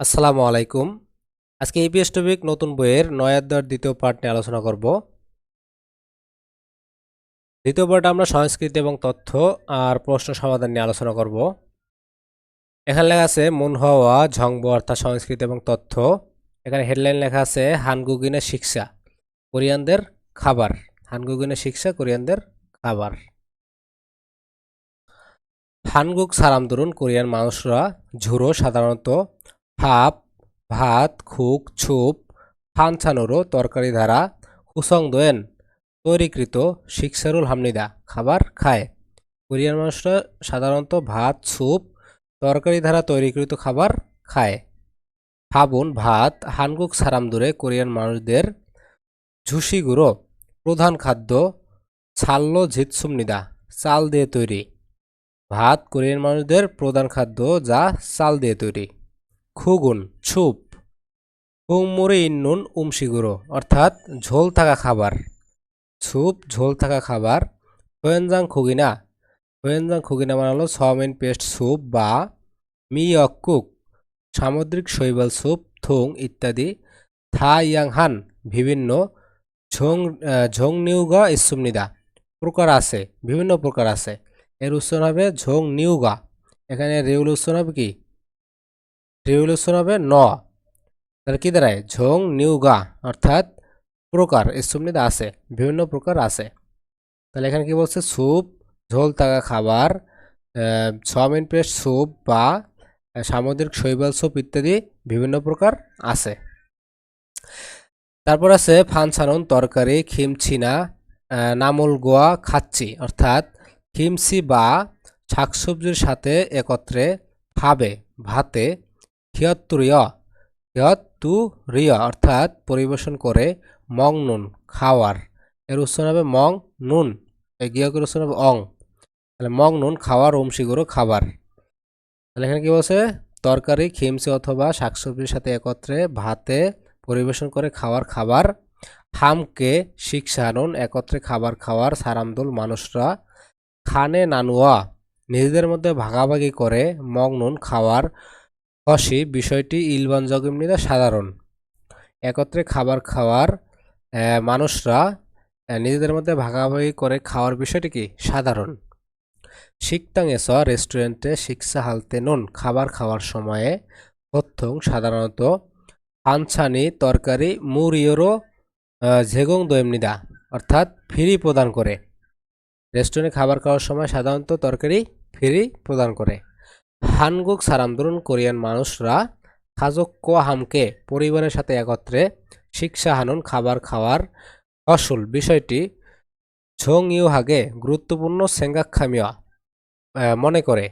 আসসালামু আলাইকুম। আজকে এপিএস টপিক নতুন বইয়ের নয় অধ্যায়ের দ্বিতীয় পার্ট নিয়ে আলোচনা করব। দ্বিতীয় পার্টে আমরা সংস্কৃতি এবং তথ্য আর প্রশ্ন সমাধান নিয়ে আলোচনা করব। এখানে লেখা আছে, মুন হওয়া ঝংব অর্থাৎ সংস্কৃতি এবং তথ্য। এখানে হেডলাইন লেখা আছে হানগুগিনের শিক্ষা, কোরিয়ানদের খাবার। হানগুগিনের শিক্ষা, কোরিয়ানদের খাবার। হানগুক সারাম দরুন, কোরিয়ান মানুষরা ঝুরো সাধারণত ভাপ, ভাত, খুক, ছুপ, ফানছানোরো তরকারি ধারা হুসং দোয়েন তৈরিকৃত শিক্সারুল হামনিদা খাবার খায়। কোরিয়ান মানুষরা সাধারণত ভাত স্যুপ তরকারি ধারা তৈরিকৃত খাবার খায়। ফাবুন ভাত হানগুক সারামদুরে কোরিয়ান মানুষদের ঝুসি গুঁড়ো, প্রধান খাদ্য ছাল্লো ঝিতসুমনিদা চাল দিয়ে তৈরি। ভাত কোরিয়ান মানুষদের প্রধান খাদ্য যা চাল দিয়ে তৈরি। খুগুন, ছুপ হুমুরি ইন্নুন উমশিগুড়ো অর্থাৎ ঝোল থাকা খাবার। ছুপ, ঝোল থাকা খাবার, হোয়েনজাং খুগিনা। হোয়েনজাং খুগিনা বানালো চাউমিন, পেস্ট স্যুপ বা মিয়কুক সামুদ্রিক শৈবাল স্যুপ, থুং ইত্যাদি। থা ইয়াংহান বিভিন্ন ঝং ঝং নিউগা ইসুমনিদা প্রকার আছে, বিভিন্ন প্রকার আছে। এর উচ্চারণ হবে ঝং নিউগা এখানে রেউল উচ্চারণ হবে কি? রেভলিউশন হবে ন। তাহলে কি দাঁড়ায়? ঝং নিউগা অর্থাৎ প্রকার ইসুমনিদা আছে, বিভিন্ন প্রকার আছে। তাহলে এখানে কি বলছে? স্যুপ, ঝোল থাকা খাবার চাউমিন, পেস্ট, স্যুপ বা সামুদ্রিক শৈবাল, স্যুপ ইত্যাদি বিভিন্ন প্রকার আছে। তারপর আছে ফানসানন তরকারি খিমছিনা নামুল গোয়া, খাচ্ছি, অর্থাৎ খিমসি বা শাকসবজির সাথে একত্রে ফাবে ভাতে হিয়ত্তুরিয় হিয়ত্তুরিয় অর্থাৎ পরিবেশন করে মং নুন, খাওয়ার। এর উচ্চারণ হবে মং নুন। এই গিয়কের উচ্চারণ হবে অং। তাহলে মং নুন, খাওয়ার অংশীগুলো খাবার। তাহলে এখানে কি বলছে? তরকারি, খিমসি অথবা শাকসবজির সাথে একত্রে ভাতে পরিবেশন করে খাওয়ার খাবার। হামকে শিক্ষানুন একত্রে খাবার খাওয়ার, সারামদুল মানুষরা। খানে নানুয়া, নিজেদের মধ্যে ভাগাভাগি করে মং নুন, খাওয়ার হসি বিষয়টি ইলবান জগিমনিদা সাধারণ। একত্রে খাবার খাওয়ার মানুষরা নিজেদের মধ্যে ভাগাভাগি করে খাওয়ার বিষয়টি কি? সাধারণ। শিকতাং এস রেস্টুরেন্টে শিক্ষা হালতে নুন। খাবার খাওয়ার সময়ে প্রথম সাধারণত আনছানি, তরকারি মুরিওরো ঝেগং দোয়েমনিদা অর্থাৎ ফ্রি প্রদান করে। রেস্টুরেন্টে খাবার খাওয়ার সময় সাধারণত তরকারি ফ্রি প্রদান করে। হানগুক সারামদরুন কোরিয়ান মানুষরা খাজক হামকে পরিবারের সাথে একত্রে শিক্ষা হানুন খাবার খাওয়ার অসুল বিষয়টি ঝং ইউ হাগে গুরুত্বপূর্ণ সেঙ্গাক্ষামিয়া মনে করে।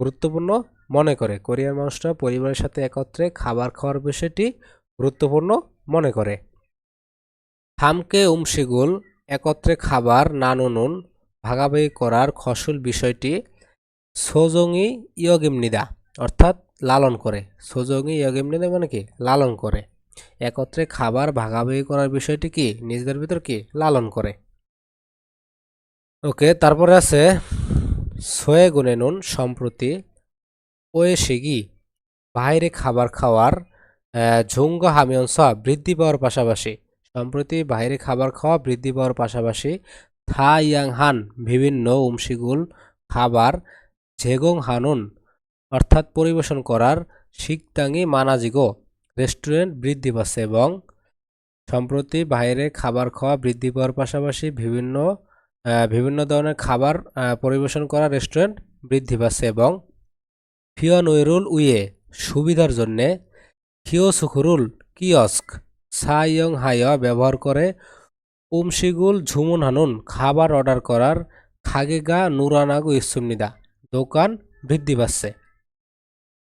গুরুত্বপূর্ণ মনে করে। কোরিয়ান মানুষরা পরিবারের সাথে একত্রে খাবার খাওয়ার বিষয়টি গুরুত্বপূর্ণ মনে করে। হামকে উমশিগুল একত্রে খাবার নানুনুন ভাগাভাগি করার খসুল বিষয়টি সোজঙ্গি ইয়গিমনিদা অর্থাৎ লালন করে। সোজঙ্গি ইয়গিমনিদা মানে কি? লালন করে। একত্রে খাবার ভাগাভাগি করার বিষয়টি কি? নিজেদের ভিতর কি? লালন করে। ওকে, তারপরে আছে সোয়ে গুনে নুন সম্প্রতি ওয়েশিগি। বাইরে খাবার খাওয়ার ঝুঙ্গ হামিয়ংস বৃদ্ধি পাওয়ার পাশাপাশি, সম্প্রতি বাইরে খাবার খাওয়া বৃদ্ধি পাওয়ার পাশাপাশি থা ইয়াং হান বিভিন্ন উমশিগুল খাবার ঝেগং হানুন, অর্থাৎ পরিবেশন করার শিকতাঙ্গি মানাজিগো রেস্টুরেন্ট বৃদ্ধি পাচ্ছে এবং সম্প্রতি বাইরে খাবার খাওয়া বৃদ্ধি পাওয়ার পাশাপাশি বিভিন্ন বিভিন্ন ধরনের খাবার পরিবেশন করা রেস্টুরেন্ট বৃদ্ধি পাচ্ছে এবং ফিয়নউরুল উইয়ে সুবিধার জন্যে কিওসুখুরুল কিয়স্ক সাইয়ং হাইয়া ব্যবহার করে উমশিগুল ঝুমুন হানুন খাবার অর্ডার করার খাগেগা নুরানাগু ইসুমনিদা দোকান বৃদ্ধি পাচ্ছে।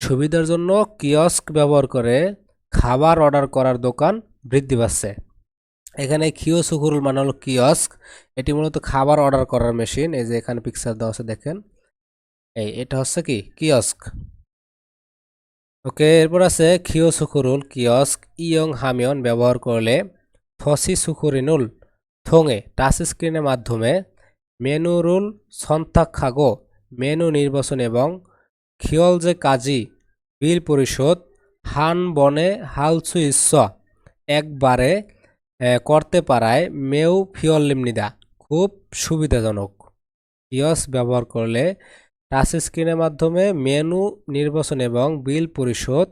সুবিধার জন্য কিয়স্ক ব্যবহার করে খাবার অর্ডার করার দোকান বৃদ্ধি পাচ্ছে। এখানে কিওসুকুরুল মানে হলো কিয়স্ক এটি মূলত খাবার অর্ডার করার মেশিন এই যে এখানে পিকচার দেওয়া আছে, দেখেন। এই, এটা হচ্ছে কি? কিয়স্ক ওকে এরপর আছে খিও সুকুরুল কিয়স্ক ইয়ং হামিয়ন ব্যবহার করলে ফসি সুকুরিনুল থোঙে টাচ স্ক্রিনের মাধ্যমে, মেনুরুল সন্তাক্ষাগো মেনু নির্বাচন এবং খিয়ল যে কাজী, বিল পরিশোধ, হান বনে হালসু ইস্স একবারে করতে পারায় মেউ ফিয়ল্লিমনিদা খুব সুবিধাজনক। ইয়স ব্যবহার করলে টাচ স্ক্রিনের মাধ্যমে মেনু নির্বাচন এবং বিল পরিশোধ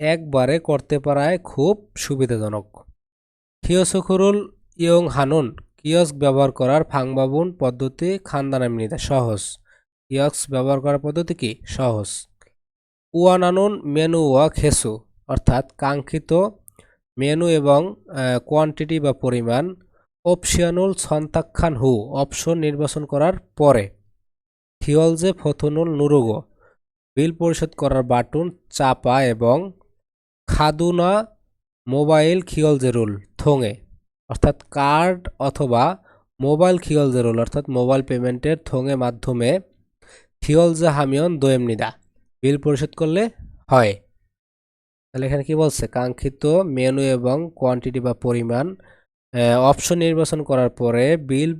একবারে করতে পারায় খুব সুবিধাজনক। কিয়সুখুরুল ইয়ং হানুন কিয়স্ক ব্যবহার করার ফাংবাবুন পদ্ধতি খানদানামিনিদা সহজ। কিয়স্ক ব্যবহার করার পদ্ধতি কি? সহজ। উয়ানানুন মেনু ওয়া খেসু, অর্থাৎ কাঙ্ক্ষিত মেনু এবং কোয়ান্টিটি বা পরিমাণ অপশিয়ানুল সন্তাক্ষান হু অপশন নির্বাচন করার পরে। থিওলজে ফথনুল নুরুগো, বিল পরিশোধ করার বাটুন, চাপা এবং খাদুনা মোবাইল খিয়লজেরুল থোঙে, অর্থাৎ কার্ড অথবা মোবাইল খিয়লজেরুল অর্থাৎ মোবাইল পেমেন্টের থোঙে মাধ্যমে খিয়লজে হামিয়ন দোয়েমনিদা বিল পরিশোধ করলে হয়। তাহলে এখানে কি বলছে? কাঙ্ক্ষিত মেনু এবং কোয়ান্টিটি বা পরিমাণ অপশন নির্বাচন করার পরে বিল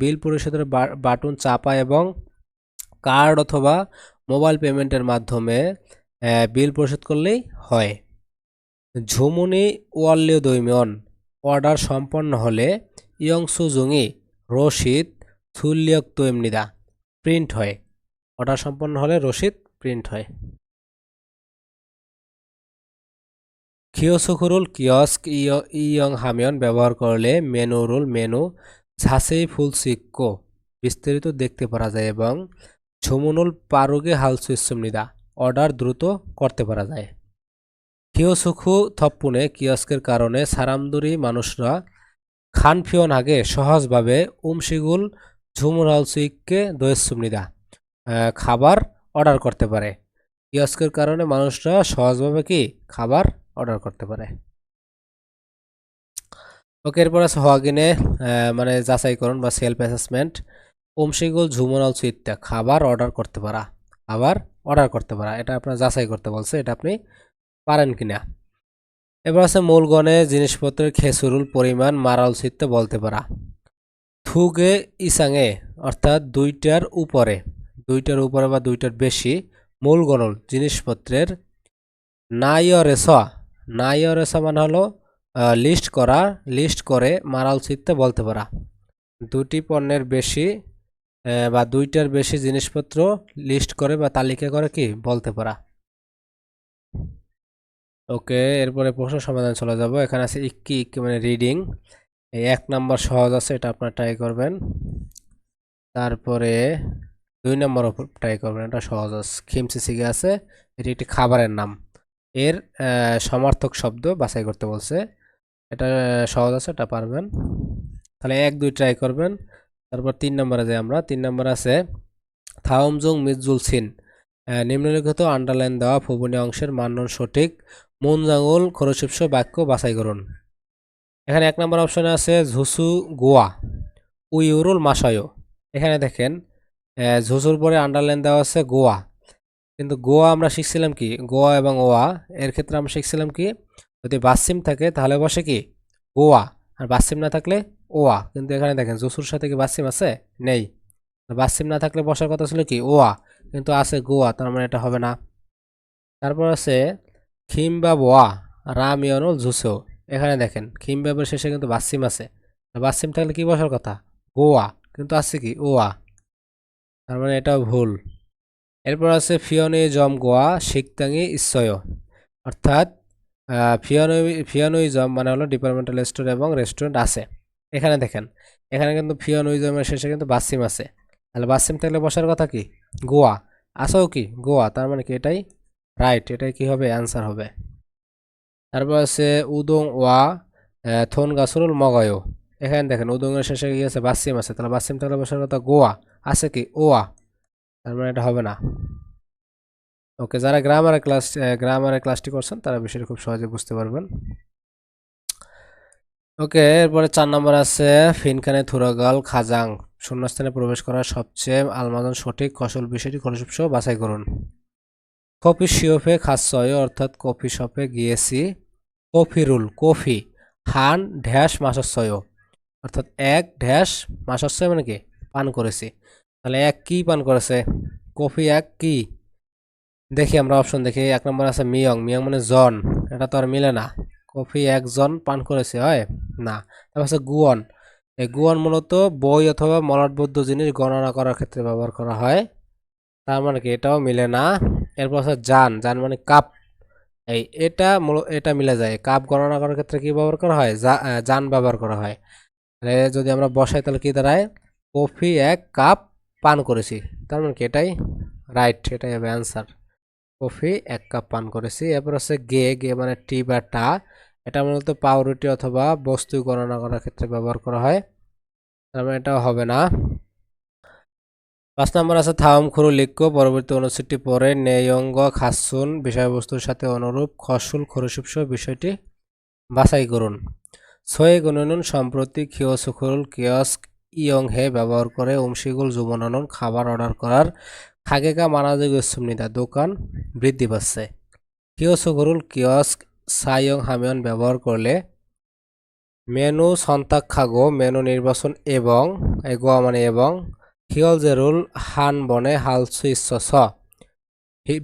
বিল পরিশোধের বাটন চাপা এবং কার্ড অথবা মোবাইল পেমেন্টের মাধ্যমে বিল পরিশোধ করলেই হয়। ঝুমুনি ওয়াল্লিও দৈমিয়ন, অর্ডার সম্পন্ন হলে ইয়ংসু জুঙি, রশিদ থুল্লিয়ক তৈমনিদা প্রিন্ট হয়। অর্ডার সম্পন্ন হলে রসিদ প্রিন্ট হয়। কিয়সুকুরুল কিয়স্ক ইয়- হামিয়ন ব্যবহার করলে মেনু রুল মেনু ঝাঁসেই ফুল সিক্কো বিস্তারিত দেখতে পারা যায় এবং ঝুমুনুল পারুগে হালসু ইসুমনিদা অর্ডার দ্রুত করতে পারা যায়। কিয়সুখু থপ্পুনে কিয়স্কের কারণে সারামদুরি মানুষরা খানফিয়ন আগে সহজভাবে উমশিগুল ঝুমুর হালসুইককে দোয়েসুমনিদা খাবার অর্ডার করতে পারে। কিয়স্কের কারণে মানুষরা সহজভাবে কি খাবার অর্ডার করতে পারে। ওকে এরপর আছে হওয়াগিনে মানে যাচাইকরণ বা সেলফ অ্যাসেসমেন্ট উমশিগুল ঝুমনাল সুইটটা, খাবার অর্ডার করতে পারা। আবার অর্ডার করতে পারা। এটা আপনার যাচাই করতে বলছে, এটা আপনি পারেন কিনা। এবার আছে মূলগণে জিনিসপত্রের খেসুরুল পরিমাণ মারাল সিটতে বলতে পারা। থুগে ইসাঙে, অর্থাৎ দুইটার উপরে। দুইটার উপরে বা দুইটার বেশি মূল গণল জিনিসপত্রের নাইয়রেস। নাইয়রেস মানে হলো লিস্ট করা লিস্ট করে মারাল সিটতে বলতে পারা। দুটি পণ্যের বেশি বা দুইটার বেশি জিনিসপত্র লিস্ট করে বা তালিকা করে কি বলতে পারা। ওকে, এরপরে প্রশ্ন সমাধান চলে যাব। এখানে আছে ইক্কি ইক্কি মানে রিডিং এই এক নাম্বার সহজ আছে, এটা আপনার ট্রাই করবেন। তারপরে দুই নম্বর ট্রাই করবেন, এটা সহজ। আছে খিমসি সিগে আছে, এটি একটি খাবারের নাম। এর সমার্থক শব্দ বাছাই করতে বলছে। এটা সহজ আছে, এটা পারবেন। তাহলে এক, দুই ট্রাই করবেন। তারপর তিন নম্বরে যাই আমরা। তিন নম্বর আছে, থাওমজং মিজুল সিন নিম্নলিখিত আন্ডারলাইন দেওয়া ফুবনি অংশের মান্যন সঠিক। মন মুনজাঙ্গুল খরশিপস বাক্য বাছাই করুন। এখানে এক নম্বর অপশনে আছে, ঝুসু গোয়া। উইউরুল মাসায়ো এখানে দেখেন ঝুসুর পরে আন্ডারলাইন দেওয়া আছে গোয়া। কিন্তু গোয়া আমরা শিখছিলাম কি? গোয়া এবং ওয়া, এর ক্ষেত্রে আমরা শিখছিলাম কি? যদি বাসিম থাকে তাহলে বসে কি? গোয়া। আর বাসিম না থাকলে ওয়া। কিন্তু এখানে দেখেন জসুর সাথে কি বাসিম আছে? নেই। বাসিম না থাকলে বসার কথা ছিল কি? ওয়া। কিন্তু আছে গোয়া, তার মানে এটা হবে না। তারপর আছে খিমবা বোয়া রাম ইয়নুল জুসো এখানে দেখেন খিমবাবের শেষে কিন্তু বাসিম আছে। বাসিম থাকলে কি বসার কথা? গোয়া। কিন্তু আছে কি? ওয়া। তার মানে এটাও ভুল। এরপর আছে ফিয়নে জম গোয়া শিকতাঙ্গি ইসয়। অর্থাৎ ফিয়ানুইজম মানে হলো ডিপার্টমেন্টাল স্টোর এবং রেস্টুরেন্ট আছে। এখানে দেখেন, এখানে কিন্তু ফিয়ানুইজমের শেষে কিন্তু বাসিম আছে। তাহলে বাসিম থাকলে বসার কথা কি? গোয়া। আছেও কি? গোয়া। তার মানে কি? এটাই রাইট এটাই কি হবে? অ্যান্সার হবে। তারপর আছে উদং ওয়া থন গাছরুল মগয়। এখানে দেখেন, উদংয়ের শেষে কি আছে? বাসিম আছে। তাহলে বাসিম থাকলে বসার কথা গোয়া। আছে কি? ওয়া। তার মানে এটা হবে না। ওকে, যারা গ্রামারের ক্লাস গ্রামারের ক্লাসটি করছেন, তারা বিষয়টা খুব সহজে বুঝতে পারবেন। ওকে, এরপরে চার নম্বর আছে, ফিনখানে থুরাগাল, খাজাং। শূন্যস্থানে প্রবেশ করার সবচেয়ে আলমাজন সঠিক কৌশল বিষয়টি খরচ বাছাই করুন। কফি শিওফে খাচ্ছয় অর্থাৎ কফি শপে গিয়েছি। কফিরুল কফি, হান, ঢ্যাস মাসাচ্ছয় অর্থাৎ এক ঢ্যাস মাসাচ্ছয় মানে কি? পান করেছি। তাহলে এক কি পান করেছে? কফি এক কি? দেখি আমরা অপশন দেখি। এক নম্বর আছে মিয়ং। মিয়ং মানে জন। এটা তো আর মিলে না। কফি একজন পান করেছে, হয়? না। তারপর আছে গুয়ন। এই গুয়ন মূলত বই অথবা মলাটবদ্ধ জিনিস গণনা করার ক্ষেত্রে ব্যবহার করা হয়। তার মানে কি? এটাও মিলে না। এরপর আছে জান। জান মানে কাপ। এই এটা মূল, এটা মিলে যায়। কাপ গণনা করার ক্ষেত্রে কি ব্যবহার করা হয়? জান ব্যবহার করা হয়। যদি আমরা বসাই তাহলে কি দাঁড়ায়? কফি এক কাপ পান করেছি। তার মানে কি? এটাই রাইট এটাই হবে অ্যান্সার কফি এক কাপ পান করেছি। এরপর হচ্ছে গে গে মানে টি বা টা, এটা মূলত পাউরুটি অথবা বস্তু গণনা করার ক্ষেত্রে ব্যবহার করা হয়। তার মানে এটাও হবে না। পাঁচ নম্বর আছে থাম, খুরু লিক্য পরবর্তী অনুচ্ছেদটি পরে নেয়ঙ্গ, খাসুন, বিষয়বস্তুর সাথে অনুরূপ, খসুল খরুশিপস বিষয়টি বাছাই করুন। ছয় গুণনুন সম্প্রতি কিয় সুখরুল, কিয়স্ক ইয়ং হে ব্যবহার করে অংশীগুল যুবননন খাবার অর্ডার করার খাগেকা মানাযোগ সুমনিদা দোকান বৃদ্ধি পাচ্ছে। কিয় সুখরুল কিয়স্ক সায়ং হামিয়ন ব্যবহার করলে মেনু সন্তাক খাগো মেনু নির্বাচন এবং এই গোয়া মানে এবং হিয়ল জেরুল হান বনে হালসু ইচ্ছ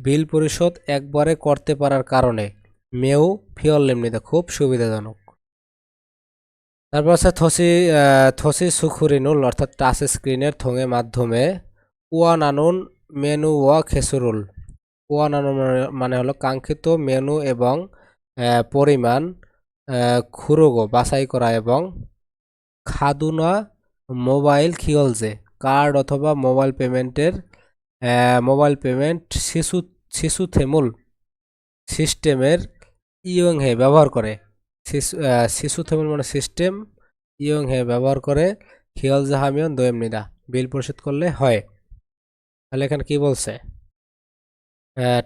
বিল পরিশোধ একবারে করতে পারার কারণে মেউ ফিয়ল এমনিতে খুব সুবিধাজনক। তারপর আছে থসি থসি সুখুরিনুল, অর্থাৎ টাচ স্ক্রিনের থঙের মাধ্যমে ওয়ানানুন মেনু ওয়া খেসুরুল। ওয়ানানুন মানে- মানে হলো কাঙ্ক্ষিত মেনু এবং পরিমাণ খুরগো বাছাই করা এবং খাদুনা মোবাইল খিয়লজে কার্ড অথবা মোবাইল পেমেন্টের মোবাইল পেমেন্ট শিশু শিশু থেমুল সিস্টেমের ইয়ং হে ব্যবহার করে। শিশু শিশু মানে সিস্টেম ইয়ং হে ব্যবহার করে, খিয়ল জাহামিয়ন দোয়েম নিদা বিল পরিশোধ করলে হয়। তাহলে এখানে কি বলছে?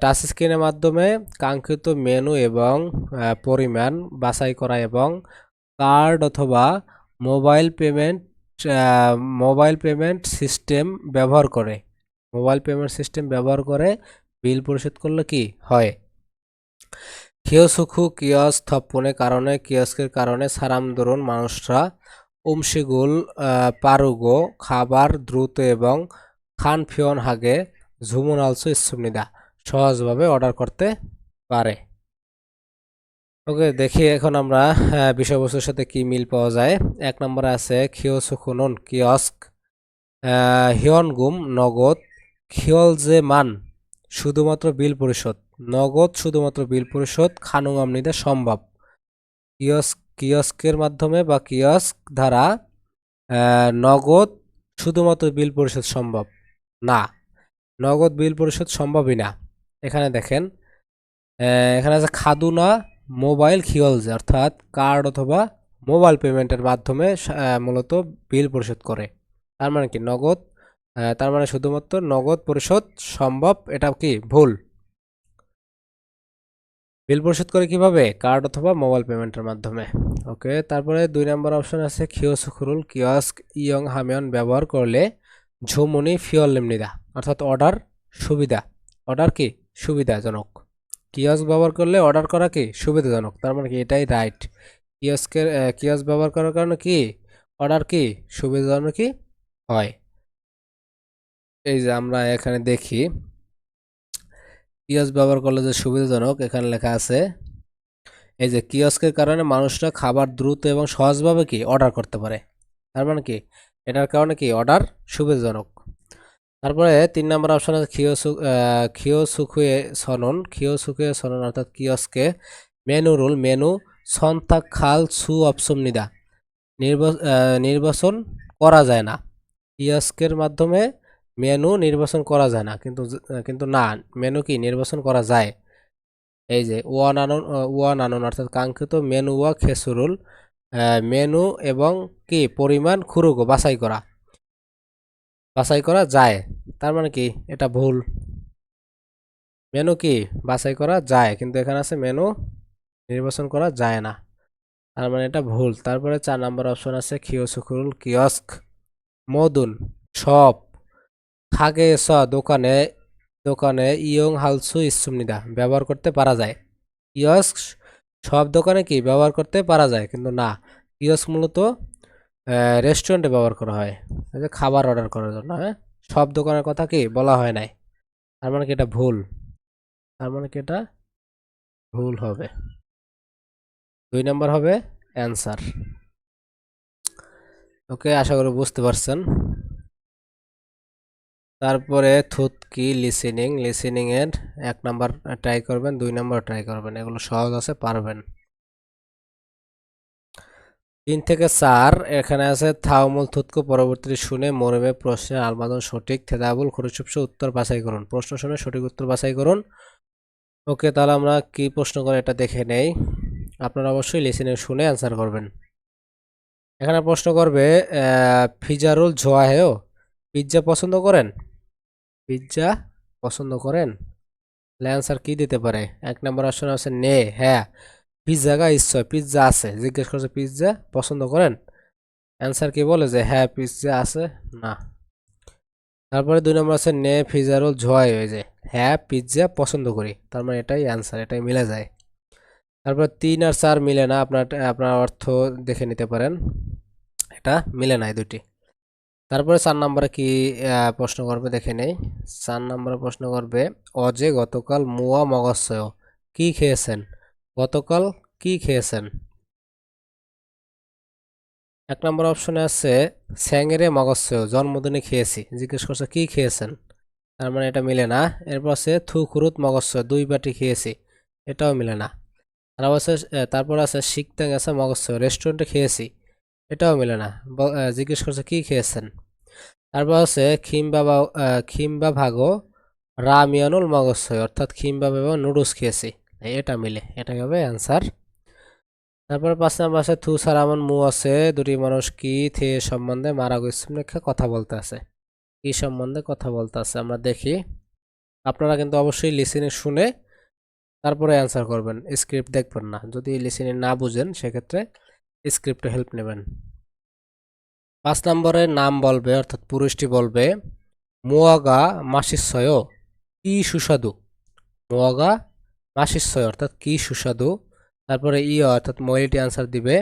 টাচ স্ক্রিনের মাধ্যমে কাঙ্ক্ষিত মেনু এবং পরিমাণ বাছাই করা এবং কার্ড অথবা mobile payment mobile payment system ব্যবহার করে। মোবাইল পেমেন্ট সিস্টেম ব্যবহার করে বিল পরিশোধ করলে কি হয়? কিয়সুখু কিয়স থপ্পনের কারণে কিয়স্কের কারণে সারাম দরুন মানুষরা উমশিগুল পারুগো খাবার দ্রুত এবং খান ফিয়ন হাগে ঝুমুন আলসো ইসুমনিদা সহজভাবে অর্ডার করতে পারে। ওকে দেখি এখন আমরা বিষয়বস্তুর সাথে কি মিল পাওয়া যায়। এক নম্বরে আছে খিওসুখুনুন কিয়স্ক আহ, হিয়ন গুম নগদ খিয়ল যে মান শুধুমাত্র বিল পরিশোধ। নগদ শুধুমাত্র বিল পরিশোধ খানুং আমনিদা সম্ভব। কিয়স্ক কিয়স্কের মাধ্যমে বা কিয়স্ক দ্বারা নগদ শুধুমাত্র বিল পরিশোধ সম্ভব। না, নগদ বিল পরিশোধ সম্ভবই না। এখানে দেখেন এখানে আছে খাদুনা মোবাইল খিয়লজে অর্থাৎ কার্ড অথবা মোবাইল পেমেন্টের মাধ্যমে মূলত বিল পরিশোধ করে। তার মানে কি? নগদ তার মানে শুধুমাত্র নগদ পরিশোধ সম্ভব? এটা কি ভুল? বিল পরিশোধ করে কীভাবে? কার্ড অথবা মোবাইল পেমেন্টের মাধ্যমে। ওকে, তারপরে দুই নম্বর অপশন আছে খিওসুখরুল কিয়স্ক ইয়ং হামিয়ন ব্যবহার করলে ঝুমুনি ফিওল লিমনিদা অর্থাৎ অর্ডার সুবিধা। অর্ডার কি? সুবিধাজনক। কিয়স্ক ব্যবহার করলে অর্ডার করা কি? সুবিধাজনক, তার মানে কি এটাই রাইট। কিয়স্কের কিয়স্ক ব্যবহার করার কারণে কি? অর্ডার কি? সুবিধাজনক কি হয়। এই যে আমরা এখানে দেখি, কিয়স্ক ব্যবহার করলে যে সুবিধাজনক, এখানে লেখা আছে, এই যে কিয়স্কের কারণে মানুষরা খাবার দ্রুত এবং সহজভাবে কি? অর্ডার করতে পারে। তার মানে কি? এটার কারণে কি? অর্ডার সুবিধাজনক। তারপরে তিন নম্বর অপশন আছে খিওসু খিওসুখুয়ে সনন। খিওসুখুয়ে সনন অর্থাৎ কিয়স্কে মেনু রুল, মেনু সন্তাক খাল সু অপশন নিদা। নির্বা- নির্বাচন করা যায় না। কিয়স্কের মাধ্যমে মেনু নির্বাচন করা যায় না। কিন্তু কিন্তু না, মেনু কি নির্বাচন করা যায়? এই যে, ওয়ান আনন ওয়ান আনন অর্থাৎ কাঙ্ক্ষিত মেনু ওয়া খেসুরুল মেনু এবং কি পরিমাণ খুরুগো বাছাই করা। বাছাই করা যায়, তার মানে কি? এটা ভুল। মেনু কি? বাছাই করা যায়, কিন্তু এখানে আছে মেনু নির্বাচন করা যায় না। তার মানে এটা ভুল। তারপরে চার নম্বর অপশন আছে খিওসুখুরুল কিয়স্ক, মদুন, শপ। খাগে স দোকানে দোকানে ইয়ং হালসু ইসুমনিদা, ব্যবহার করতে পারা যায়। কিয়স্ক সব দোকানে কি ব্যবহার করতে পারা যায়? কিন্তু না, কিয়স্ক মূলত রেস্টুরেন্টে ব্যবহার করা হয়। খাবার অর্ডার করার জন্য হ্যাঁ? সব দোকানের কথা কি বলা হয় নাই। তার মানে কি এটা ভুল? তার মানে কি এটা ভুল হবে? দুই নাম্বার হবে অ্যান্সার। ওকে, আশা করি বুঝতে পারছেন। তারপরে থুতকি লিসেনিং লিসেনিং এর এক নাম্বার ট্রাই করবেন, দুই নাম্বার ট্রাই করবেন, এগুলো সহজ আছে, পারবেন। তিন থেকে চার, এখানে আছে থাউমুল থুতকো পরবর্তীতে শুনে মরমে প্রশ্নের আলমাদন সঠিক, থেদাবুল, খরচুপস উত্তর বাছাই করুন। প্রশ্ন শুনে সঠিক উত্তর বাছাই করুন। ওকে, তাহলে আমরা কি প্রশ্ন করে এটা দেখে নেই। আপনারা অবশ্যই লিসেনিং শুনে অ্যান্সার করবেন। এখানে প্রশ্ন করবে ফিজারুল জোয়াহেও পিৎজা পছন্দ করেন? পিৎজা পছন্দ করেন? তাহলে অ্যান্সার কি দিতে পারে? এক নম্বর অপশন আছে নে হ্যাঁ। পিৎজা গা ইচ্ছয় পিৎজা আছে। জিজ্ঞেস করছে পিৎজা পছন্দ করেন? অ্যান্সার কি বলে যে হ্যাঁ পিৎজা আছে। না। তারপরে দুই নম্বর আছে নে ফিজারুল ঝোয়াই হয়ে যায় হ্যাঁ পিৎজা পছন্দ করি। তার মানে এটাই অ্যান্সার এটাই মিলে যায়। তারপর তিন আর চার মিলে না, আপনার আপনার অর্থ দেখে নিতে পারেন। এটা মিলে নাই দুটি তারপরে চার নম্বরে কি প্রশ্ন করবে দেখে নেই। চার নম্বরে প্রশ্ন করবে, অজে গতকাল মুয়া মগজসহ কি খেয়েছেন? গতকাল কি খেয়েছেন? এক নম্বর অপশনে আছে, স্যাংরে মগজসহ জন্মদিনে খেয়েছি। জিজ্ঞেস করছে, কি খেয়েছেন? তার মানে এটা মিলে না। এরপর আছে থুকুরুত মগজসহ দুই বাটি খেয়েছি। এটাও মিলে না। তারপর আছে তারপর আছে শিখতে গেছে মগজসহ রেস্টুরেন্টে খেয়েছি। এটাও মিলে না। জিজ্ঞেস করছে, কি খেয়েছেন? তারপর আছে, খিমবা বা খিমবা ভাগো রামিয়ানুল মগজসই অর্থাৎ খিমবা এবং নুডলস খেয়েছি। এটা মিলে এটাই হবে অ্যান্সার। তারপর পাঁচ নাম্বার আছে, থু সার সারামন মু আছে, দুটি মানুষ কি থে সম্বন্ধে মারা গেছে? কথা বলতে আছে। কি সম্বন্ধে কথা বলতে আছে, আমরা দেখি। আপনারা কিন্তু অবশ্যই লিসিনে শুনে তারপরে অ্যান্সার করবেন। স্ক্রিপ্ট দেখবেন না। যদি লিসিনে না বুঝেন, সেক্ষেত্রে স্ক্রিপ্টে হেল্প নেবেন। পাঁচ নম্বরে নাম বলবে, অর্থাৎ পুরুষটি বলবে মোয়াগা মাসিসয়, কি সুস্বাদু? মোয়াগা মাসিসয়, অর্থাৎ কি সুস্বাদু? তারপরে ই অর্থাৎ মহিলাটি আনসার দিবে,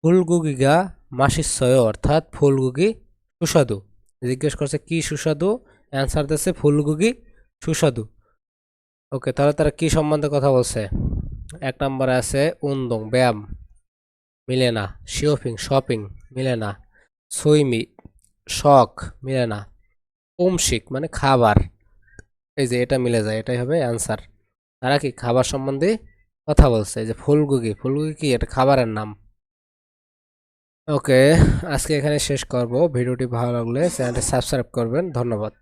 ফুলগুগিগা মাসিসয়, অর্থাৎ ফুলগুগি সুস্বাদু। জিজ্ঞেস করছে, কি সুস্বাদু? অ্যান্সার দিচ্ছে ফুলগুগি সুস্বাদু। ওকে তাহলে তারা কি সম্বন্ধে কথা বলছে? এক নম্বরে আছে, উন্দং, ব্যায়াম। মিলে না। শিওপিং শপিং মিলে না। সুইমি শখ মিলে না। উমশিক মানে খাবার। এই যে এটা মিলে যায়, এটাই হবে অ্যান্সার তারা কি খাবার সম্বন্ধে কথা বলছে? যে ফুলগুগি ফুলগুগি কি এটা খাবারের নাম। ওকে আজকে এখানে শেষ করব। ভিডিওটি ভালো লাগলে চ্যানেলটি সাবস্ক্রাইব করবেন। ধন্যবাদ।